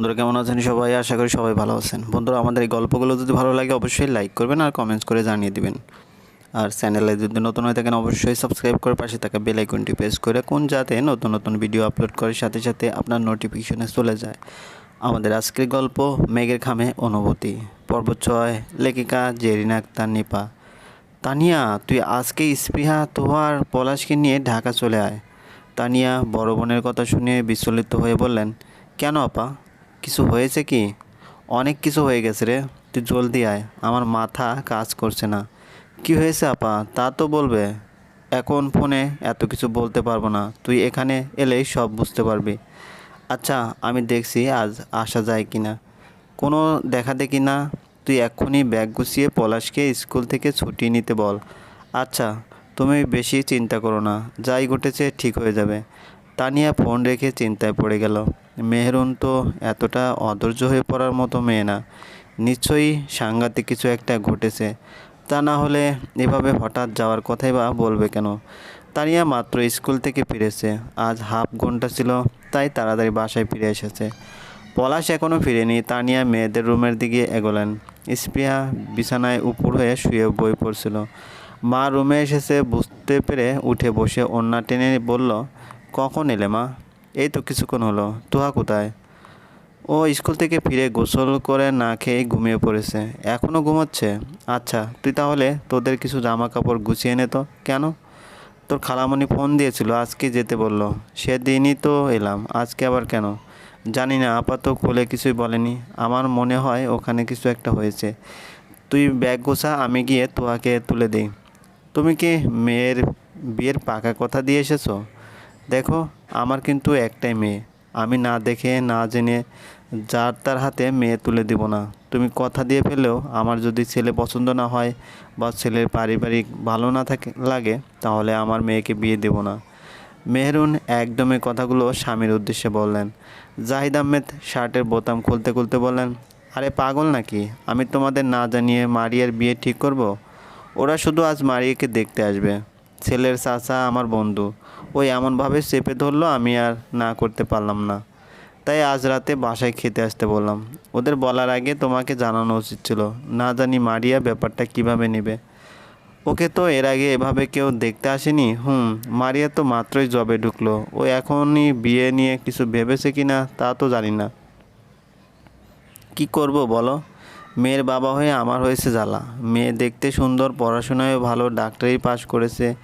বন্ধুরা, কেমন আছেন সবাই? আশা করি সবাই ভালো আছেন। বন্ধুরা, আমাদের এই গল্পগুলো যদি ভালো লাগে, অবশ্যই লাইক করবেন আর কমেন্টস করে জানিয়ে দিবেন। আর চ্যানেলে যদি নতুন হয়ে থাকেন, অবশ্যই সাবস্ক্রাইব করে পাশে থাকা বেল আইকনটি প্রেস করে কোন যাতে নতুন নতুন ভিডিও আপলোড করার সাথে সাথে আপনার নোটিফিকেশনে চলে যায়। আমাদের আজকের গল্প, মেঘের খামে অনুভূতি। পর্ব ছয়, লেখিকা জেরিনা আক্তার নিপা। তানিয়া, তুই আজকে স্পৃহা তোহার পলাশকে নিয়ে ঢাকা চলে আয়। তানিয়া, বড় বোনের কথা শুনে বিচলিত হয়ে বললেন, কেন আপা? কিছু হয়েছে কি? অনেক কিছু হয়ে গেছে রে। তুই জলদি আয়, আমার মাথা কাজ করছে না। কি হয়েছে আপা? তা তো বলবে। এখন ফোনে এত কিছু বলতে পারব না। তুই এখানে এলেই সব বুঝতে পারবি। আচ্ছা আমি দেখছি আজ আসা যায় কি না কোনো দেখা দেখি না। তুই এক্ষুনি ব্যাগ গুছিয়ে পলাশকে স্কুল থেকে ছুটি নিতে বল। আচ্ছা তুমি বেশি চিন্তা করো না। যাই ঘটেছে ঠিক হয়ে যাবে। তানিয়া ফোন রেখে চিন্তায় পড়ে গেল। মেহরুন তো এতটা অধৈর্য হয়ে পড়ার মতো মেয়ে না। নিশ্চয়ই সাংঘাতিক কিছু একটা ঘটেছে। তা না হলে এভাবে হঠাৎ যাওয়ার কথাই বা বলবে কেন? তানিয়া মাত্র স্কুল থেকে ফিরেছে। আজ হাফ ঘণ্টা ছিল, তাই তাড়াতাড়ি বাসায় ফিরে এসেছে। পলাশ এখনও ফিরেনি, তানিয়া মেয়েদের রুমের দিকে এগোলেন। স্পৃহা বিছানায় উপর হয়ে শুয়ে বই পড়ছিল। মা রুমে এসেছে বুঝতে পেরে উঠে বসে ওন্না টেনে বলল, কখন এলে মা? এই তো কিছুক্ষণ হলো। তুহা কোথায়? ও স্কুল থেকে ফিরে গোসল করে না খেয়ে ঘুমিয়ে পড়েছে। এখনও ঘুমাচ্ছে? আচ্ছা তুই তাহলে তোদের কিছু জামা কাপড় গুছিয়ে নে তো। কেন? তোর খালামণি ফোন দিয়েছিল, আজকে যেতে বলল। সেদিনই তো এলাম, আজকে আবার কেন? জানি না, আপাতত খুলে কিছুই বলেনি। আমার মনে হয় ওখানে কিছু একটা হয়েছে। তুই ব্যাগ গোছা, আমি গিয়ে তোয়াকে তুলে দিই। তুমি কি মেয়ের বিয়ের পাকা কথা দিয়ে এসেছ? দেখো, আমার কিন্তু একটাই মেয়ে। আমি না দেখে, না জেনে যার তার হাতে মেয়ে তুলে দিব না। তুমি কথা দিয়ে ফেলেও আমার যদি ছেলে পছন্দ না হয় বা ছেলের পারিবারিক ভালো না থাকে, লাগে, তাহলে আমার মেয়েকে বিয়ে দেব না। মেহরুন একদমই কথাগুলো স্বামীর উদ্দেশ্যে বললেন। জাহিদ আহমেদ শার্টের বোতাম খুলতে খুলতে বললেন, আরে পাগল নাকি? আমি তোমাদের না জানিয়ে মারিয়ার বিয়ে ঠিক করব। ওরা শুধু আজ মারিয়াকে দেখতে আসবে। ছেলের চাচা আমার বন্ধু। ওই এমনভাবে চেপে ধরলো, আমি আর না করতে পারলাম না। তাই আজ রাতে বাসায় খেতে আসতে বললাম। ওদের বলার আগে তোমাকে জানানো উচিত ছিল। না জানি মারিয়া ব্যাপারটা কীভাবে নেবে। ওকে তো এর আগে এভাবে কেউ দেখতে আসেনি? হুম, মারিয়া তো মাত্রই জবে ঢুকলো। ও এখনই বিয়ে নিয়ে কিছু ভেবেছে কি না, তা তো জানি না। কি করব বলো? মেয়ের বাবা হয়ে আমার হয়েছে জ্বালা। মেয়ে দেখতে সুন্দর পড়াশোনায় ভালো, ডাক্তারি পাশ করেছে।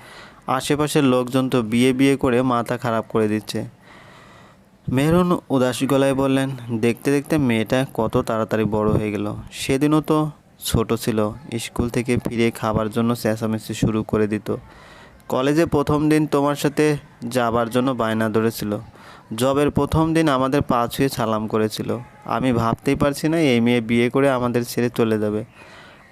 আশেপাশের লোকজন তো বিয়ে বিয়ে করে মাথা খারাপ করে দিচ্ছে। মেহরুন উদাস গলায় বললেন, দেখতে দেখতে মেয়েটা কত তাড়াতাড়ি বড় হয়ে গেল। সেদিনও তো ছোট ছিল। স্কুল থেকে ফিরে খাবার জন্য চেঁচামেচি শুরু করে দিত। কলেজে প্রথম দিন তোমার সাথে যাবার জন্য বায়না ধরেছিল। জবের প্রথম দিন আমাদের পা ছুঁয়ে সালাম করেছিল। আমি ভাবতেই পারছি না এই মেয়ে বিয়ে করে আমাদের ছেড়ে চলে যাবে।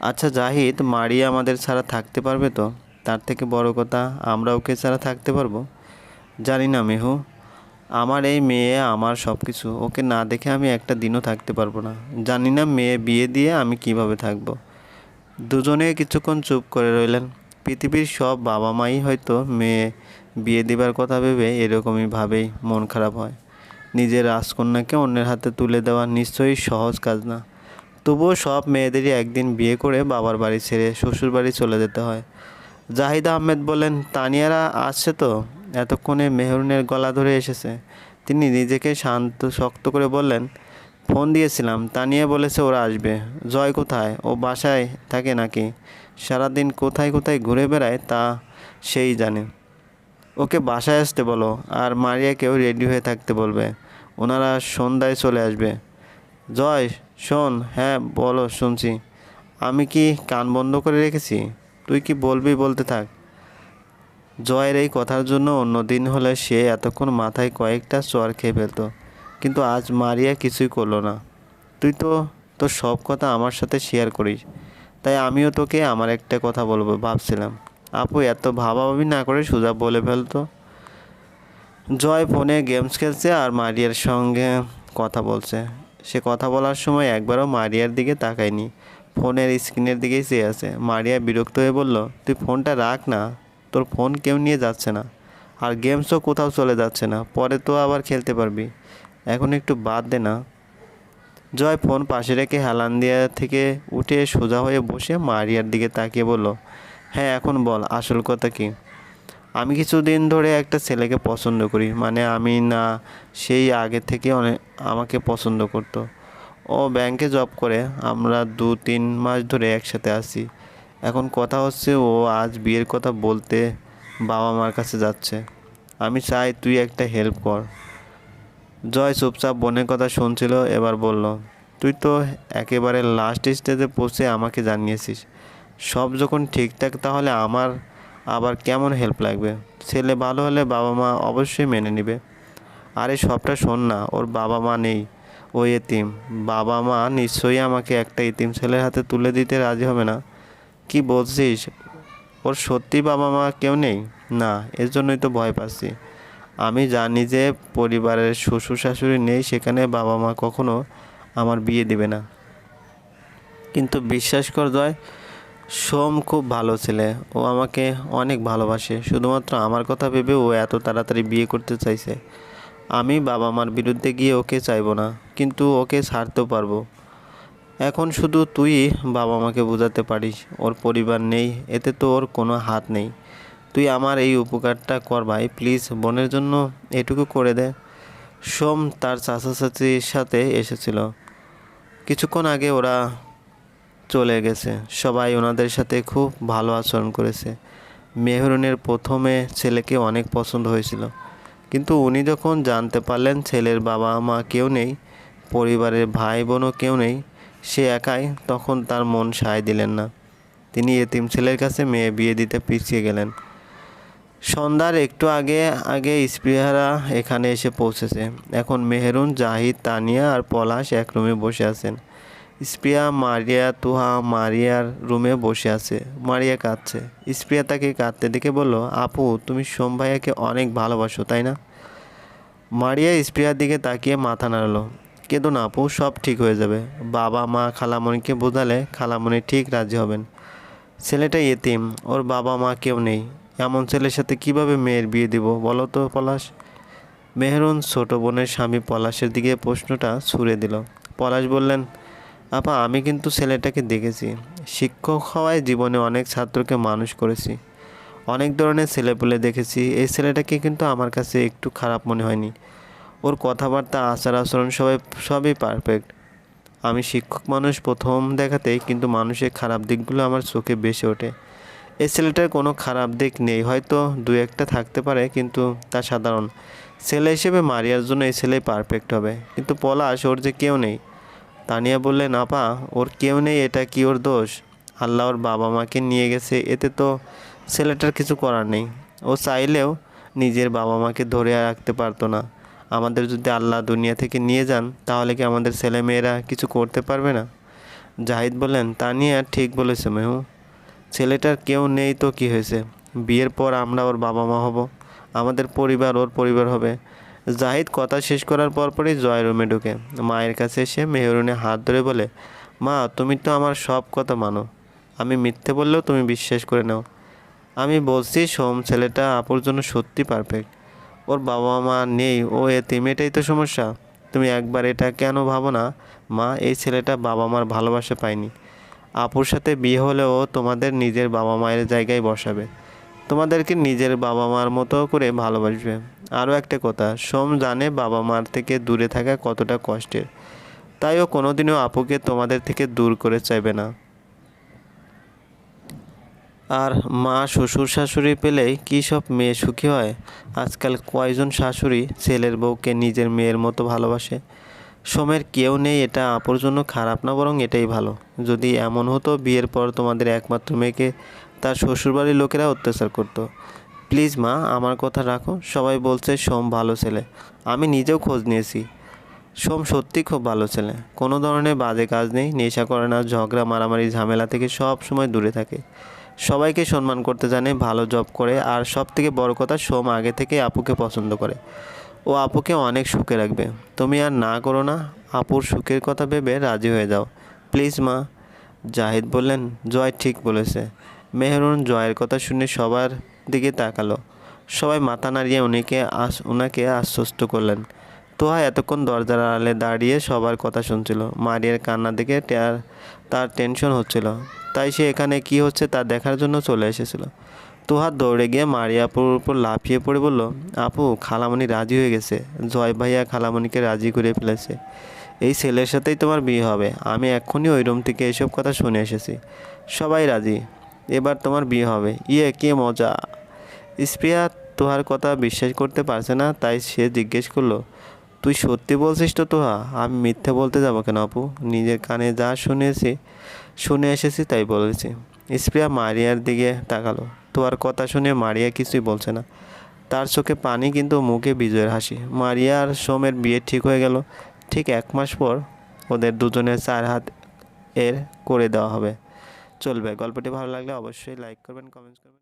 আচ্ছা জাহিদ, মারিয়া আমাদের ছাড়া থাকতে পারবে তো? তার থেকে বড় কথা আমরা ওকে ছাড়া থাকতে পারব? জানি না মেহু। আমার এই মেয়ে, আমার সব কিছু ওকে না দেখে আমি একটা দিনও থাকতে পারব না। জানি না মেয়ে বিয়ে দিয়ে আমি কীভাবে থাকব। দুজনে কিছুক্ষণ চুপ করে রইলেন। পৃথিবীর সব বাবা মাই হয়তো মেয়ে বিয়ে দিবার কথা ভেবে এরকমই ভাবেই মন খারাপ হয়। নিজের রাজকন্যাকে অন্যের হাতে তুলে দেওয়া নিশ্চয়ই সহজ কাজ না। তবুও সব মেয়েদেরই একদিন বিয়ে করে বাবার বাড়ি ছেড়ে শ্বশুর বাড়ি চলে যেতে হয়। জাহিদ আহমেদ বলেন, তানিয়ারা আসছে তো? এতক্ষণে মেহরুনের গলা ধরে এসেছে। তিনি নিজেকে শান্ত, শক্ত করে বললেন, ফোন দিয়েছিলাম। তানিয়া বলেছে ওরা আসবে। জয় কোথায়? ও বাসায় থাকে নাকি? সারাদিন কোথায় কোথায় ঘুরে বেড়ায় তা সেই জানে। ওকে বাসায় আসতে বলো আর মারিয়াকেও রেডি হয়ে থাকতে বলবে। ওনারা সন্ধ্যায় চলে আসবে। জয়, শোন হ্যাঁ বলো, শুনছি। আমি কি কান বন্ধ করে রেখেছি? তুই কি বলবি বলতে থাক। জয়ের এই কথার জন্য অন্য দিন হলে সে এতক্ষণ মাথায় কয়েকটা চর খেয়ে ফেলতো, কিন্তু আজ মারিয়া কিছুই করল না। তুই তো, তোর সব কথা আমার সাথে শেয়ার করিস, তাই আমিও তোকে আমার একটা কথা বলব ভাবছিলাম। আপু, এত ভাবাভাবি না করে সোজা বলে ফেলতো। জয় ফোনে গেমস খেলছে আর মারিয়ার সঙ্গে কথা বলছে। সে কথা বলার সময় একবারও মারিয়ার দিকে তাকায়নি। ফোনের স্ক্রিনের দিকেই চেয়ে আছে। মারিয়া বিরক্ত হয়ে বলল, তুই ফোনটা রাখ না, তোর ফোন কেউ নিয়ে যাচ্ছে না। আর গেমসও কোথাও চলে যাচ্ছে না, পরে তো আবার খেলতে পারবি। এখন একটু বাদ দে না। জয় ফোন পাশে রেখে হেলান দিয়া থেকে উঠে সোজা হয়ে বসে মারিয়ার দিকে তাকিয়ে বলল হ্যাঁ এখন বল, আসল কথা কি? আমি কিছুদিন ধরে একটা ছেলেকে পছন্দ করি মানে আমি না, সেই আগে থেকে অনেক আমাকে পছন্দ করতো। ও ব্যাংকে জব করে, আমরা দু তিন মাস ধরে একসাথে আছি। এখন কথা হচ্ছে ও আজ বিয়ের কথা বলতে বাবা মার কাছে যাচ্ছে। আমি চাই তুই একটা হেল্প কর। জয় চুপচাপ বোনের কথা শুনছিল, এবার বলল, তুই তো একেবারে লাস্ট স্টেজে পৌঁছে আমাকে জানিয়েছিস। সব যখন ঠিকঠাক তাহলে আমার আবার কেমন হেল্প লাগবে? ছেলে ভালো হলে বাবা মা অবশ্যই মেনে নেবে। আরে সবটা শোন না, ওর বাবা মা নেই। ও এতিম। বাবা মা নিশ্চয়ই আমাকে একটা এতিম ছেলের হাতে তুলে দিতে রাজি হবে না। কি বলছিস? ওর সত্যি বাবা মা কেউ নেই? না, এর জন্যই তো ভয় পাচ্ছি। আমি জানি যে পরিবারের শ্বশুর শাশুড়ি নেই, সেখানে বাবা মা কখনো আমার বিয়ে দিবে না। কিন্তু বিশ্বাস কর জয়, সোম খুব ভালো ছেলে। ও আমাকে অনেক ভালোবাসে। শুধুমাত্র আমার কথা ভেবে ও এত তাড়াতাড়ি বিয়ে করতে চাইছে। আমি বাবা মার বিরুদ্ধে গিয়ে ওকে চাইব না, কিন্তু ওকে ছাড়তেও পারব। এখন শুধু তুই বাবা মাকে বোঝাতে পারিস, ওর পরিবার নেই, এতে তো ওর কোনো হাত নেই। তুই আমার এই উপকারটা কর ভাই, প্লিজ, বোনের জন্য এটুকু করে দে। সোম তার চাচা চাচির সাথে এসেছিল। কিছুক্ষণ আগে ওরা চলে গেছে। সবাই ওনাদের সাথে খুব ভালো আচরণ করেছে। মেহরুনের প্রথমে ছেলেকে অনেক পছন্দ হয়েছিল। কিন্তু উনি যখন জানতে পারলেন ছেলের বাবা মা কেউ নেই, পরিবারের ভাই বোনও কেউ নেই, সে একাই, তখন তার মন সায় দিলেন না। তিনি এতিম ছেলের কাছে মেয়ে বিয়ে দিতে পিছিয়ে গেলেন। সন্ধ্যার একটু আগে আগে স্পৃহারা এখানে এসে পৌঁছেছে। এখন মেহেরুন, জাহিদ, তানিয়া আর পলাশ এক রুমে বসে আছেন। স্প্রিয়া মারিয়া তুহা মারিয়ার রুমে বসে আছে। মারিয়া কাঁদছে। স্প্রিয়া তাকে কাঁদতে দেখে বলল, আপু, তুমি সোম ভাইয়াকে অনেক ভালোবাসো, তাই না? মারিয়া স্প্রিয়ার দিকে তাকিয়ে মাথা নাড়ালো। কেঁদো না আপু, সব ঠিক হয়ে যাবে। বাবা, মা, খালামণিকে বোঝালে খালামণি ঠিক রাজি হবেন। ছেলেটা এতিম, ওর বাবা মা কেউ নেই। এমন ছেলের সাথে কীভাবে মেয়ের বিয়ে দিব, বলো তো পলাশ? মেহরুন ছোট বোনের স্বামী পলাশের দিকে প্রশ্নটা ছুড়ে দিল। পলাশ বললেন আপা, আমি কিন্তু ছেলেটাকে দেখেছি। শিক্ষক হওয়ায় জীবনে অনেক ছাত্রকে মানুষ করেছি। অনেক ধরনের ছেলেপুলে দেখেছি। এই ছেলেটাকে কিন্তু আমার কাছে একটু খারাপ মনে হয়নি। ওর কথাবার্তা, আচার আচরণ সবাই সবই পারফেক্ট আমি শিক্ষক মানুষ প্রথম দেখাতেই কিন্তু মানুষের খারাপ দিকগুলো আমার চোখে বেশি ওঠে। এই ছেলেটার কোনো খারাপ দিক নেই। হয়তো দু একটা থাকতে পারে, কিন্তু তা সাধারণ। ছেলে হিসেবে মারিয়ার জন্য এই ছেলেই পারফেক্ট হবে। কিন্তু পলাশ, ওর যে কেউ নেই। তানিয়া বললেন, আপা, ওর কেউ নেই, এটা কি ওর দোষ? আল্লাহ ওর বাবা মাকে নিয়ে গেছে, এতে তো ছেলেটার কিছু করার নেই। ও চাইলেও নিজের বাবা মাকে ধরে রাখতে পারতো না। আমাদের যদি আল্লাহ দুনিয়া থেকে নিয়ে যান, তাহলে কি আমাদের ছেলে মেয়েরা কিছু করতে পারবে না? জাহিদ বললেন, তানিয়া ঠিক বলেছে মেহু। ছেলেটার কেউ নেই তো কি হয়েছে? বিয়ের পর আমরা ওর বাবা মা হব। আমাদের পরিবার ওর পরিবার হবে। জাহিদ কথা শেষ করার পরপরই জয় রুমে ঢুকে। মায়ের কাছে এসে মেহরুনে হাত ধরে বলে, মা, তুমি তো আমার সব কথা মানো। আমি মিথ্যে বললেও তুমি বিশ্বাস করে নাও। আমি বলছি সোম ছেলেটা আপুর জন্য সত্যি পারফেক্ট ওর বাবা মা নেই, ও এতিম, এটাই তো সমস্যা। তুমি একবার এটা কেন ভাবো না? মা, এই ছেলেটা বাবা মার ভালোবাসা পায়নি। আপুর সাথে বিয়ে হলেও তোমাদের নিজের বাবা মায়ের জায়গায় বসাবে। তোমাদেরকে নিজের বাবা মার মতো করে ভালোবাসবে। আরও একটা কথা, সোম জানে বাবা মার থেকে দূরে থাকা কতটা কষ্টের। তাই ও কোনোদিনও আপুকে তোমাদের থেকে দূর করে চাইবে না। আর মা শ্বশুর শাশুড়ি পেলেই কী সব মেয়ে সুখী হয়? আজকাল কয়জন শাশুড়ি ছেলের বউকে নিজের মেয়ের মতো ভালোবাসে? সোমের কেউ নেই এটা আপুর জন্য খারাপ না, বরং এটাই ভালো। যদি এমন হতো, বিয়ের পর তোমাদের একমাত্র মেয়েকে তার শ্বশুরবাড়ির লোকেরা অত্যাচার করতো। প্লিজ মা, আমার কথা রাখো। সবাই বলছে সোম ভালো ছেলে। আমি নিজেও খোঁজ নিয়েছি। সোম সত্যি খুব ভালো ছেলে। কোনো ধরনের বাজে কাজ নেই, নেশা করে না, ঝগড়া, মারামারি, ঝামেলা থেকে সব সময় দূরে থাকে। সবাইকে সম্মান করতে জানে, ভালো জব করে, আর সব থেকে বড় কথা, সোম আগে থেকে আপুকে পছন্দ করে। ও আপুকে অনেক সুখে রাখবে। তুমি আর না করো না, আপুর সুখের কথা ভেবে রাজি হয়ে যাও। প্লিজ মা, জাহিদ বললেন, জয় ঠিক বলেছে। মেহরুন জয়ের কথা শুনে সবার দিকে তাকালো। সবাই মাথা নাড়িয়ে উনিকে আস ওনাকে আশ্বস্ত করলেন। তোহা এতক্ষণ দরজার আড়ালে দাঁড়িয়ে সবার কথা শুনছিল। মারিয়ার কান্না দেখে তার টেনশন হচ্ছিল। তাই সে এখানে কি হচ্ছে তা দেখার জন্য চলে এসেছিল। তোহা দৌড়ে গিয়ে মারিয়াপুর উপর লাফিয়ে পড়ে বলল, আপু, খালামণি রাজি হয়ে গেছে। জয় ভাইয়া খালামণিকে রাজি করে ফেলেছে। এই ছেলের সাথেই তোমার বিয়ে হবে। আমি এক্ষুনি ওই রুম থেকে এসব কথা শুনে এসেছি। সবাই রাজি। এবার তোমার বিয়ে হবে। ইয়ে কে মজা? স্প্রিয়া তোহার কথা বিশ্বাস করতে পারছে না, তাই সে জিজ্ঞেস করল, তুই সত্যি বলছিস তো তোহা? আমি মিথ্যে বলতে যাব কেন আপু? নিজের কানে যা শুনেছি, শুনে এসেছি, তাই বলেছি। স্প্রিয়া মারিয়ার দিকে তাকালো। তোহার কথা শুনে মারিয়া কিছুই বলছে না। তার চোখে পানি, কিন্তু মুখে বিজয়ের হাসি। মারিয়া আর সোমের বিয়ে ঠিক হয়ে গেল। ঠিক এক মাস পর ওদের দুজনের চার হাত এর করে দেওয়া হবে। চলবে। গল্পটি ভালো লাগলে অবশ্যই লাইক করবেন কমেন্টস করবেন।